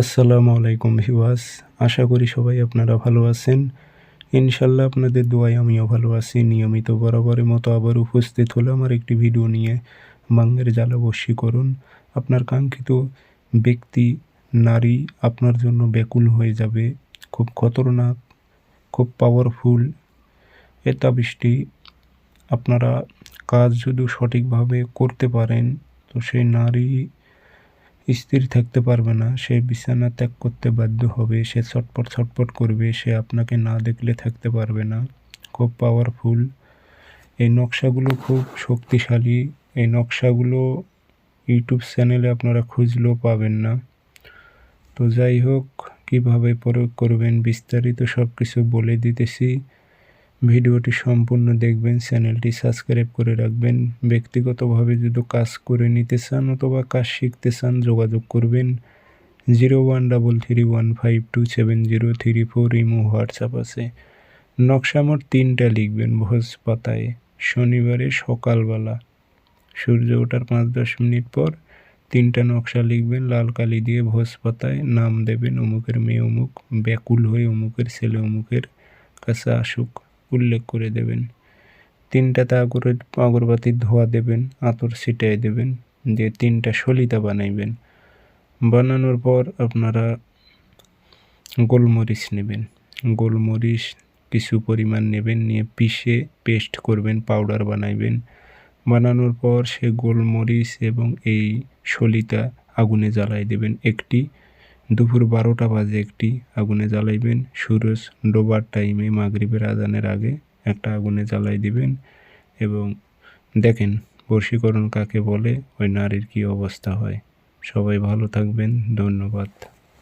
আসসালামু আলাইকুম ভিওয়াস আশা করি সবাই আপনারা ভালো আছেন। ইনশাল্লাহ আপনাদের দোয়ায় আমিও ভালো আছি। নিয়মিত বরাবরের মতো আবার উপস্থিত হলো আমার একটি ভিডিও নিয়ে। বাঙ্গের জ্বালা করুন। আপনার কাঙ্ক্ষিত ব্যক্তি, নারী আপনার জন্য ব্যাকুল হয়ে যাবে। খুব খতরনাক, খুব পাওয়ারফুল এটা বৃষ্টি আপনারা কাজ যদি সঠিকভাবে করতে পারেন, তো সেই নারী স্থির থাকতে পারবে না। সে বিছানা ত্যাগ করতে বাধ্য হবে। সে ছটপট ছটপট করবে। সে আপনাকে না দেখলে থাকতে পারবে না। খুব পাওয়ারফুল এই নকশাগুলো খুব শক্তিশালী। এই নকশাগুলো ইউটিউব চ্যানেলে আপনারা খুঁজলেও পাবেন না। তো যাই হোক, কীভাবে প্রয়োগ করবেন বিস্তারিত সব কিছু বলে দিতেছি। ভিডিওটি সম্পূর্ণ দেখবেন, চ্যানেলটি সাবস্ক্রাইব করে রাখবেন, ব্যক্তিগতভাবে যদি কাজ করে নিতে চান অথবা কাজ শিখতে চান, যোগাযোগ করবেন। Zero one double three one five two seven zero three four imo WhatsApp আছে। নকশামোট তিনটা লিখবেন ভোজ পাতায়। শনিবারে সকালবেলা। সূর্য ওঠার পাঁচ দশ মিনিট পর তিনটা নকশা লিখবেন, লাল কালি দিয়ে ভোজ পাতায় নাম দেবেন অমুকের মেয়ে অমুক, ব্যাকুল হয়ে অমুকের ছেলে অমুকের কাছে আসুক। উল্লেখ করে দেবেন। তিনটাতে আগর আগরবাতির ধোয়া দেবেন, আতর ছিটাই দেবেন, দিয়ে তিনটা সলিতা বানাইবেন। বানানোর পর আপনারা গোলমরিচ নেবেন। গোলমরিচ কিছু পরিমাণ নেবেন, নিয়ে পিষে পেস্ট করবেন, পাউডার বানাইবেন। বানানোর পর সে গোলমরিচ এবং এই সলিতা আগুনে জ্বালাই দেবেন। একটি দুপুর বারোটা বাজে একটি আগুনে জ্বালাইবেন। সুরজ ডোবার টাইমে মাগরীবের আজানের আগে একটা আগুনে জ্বালাই দিবেন এবং দেখেন বর্ষীকরণ কাকে বলে, ওই নারীর কী অবস্থা হয়। সবাই ভালো থাকবেন, ধন্যবাদ।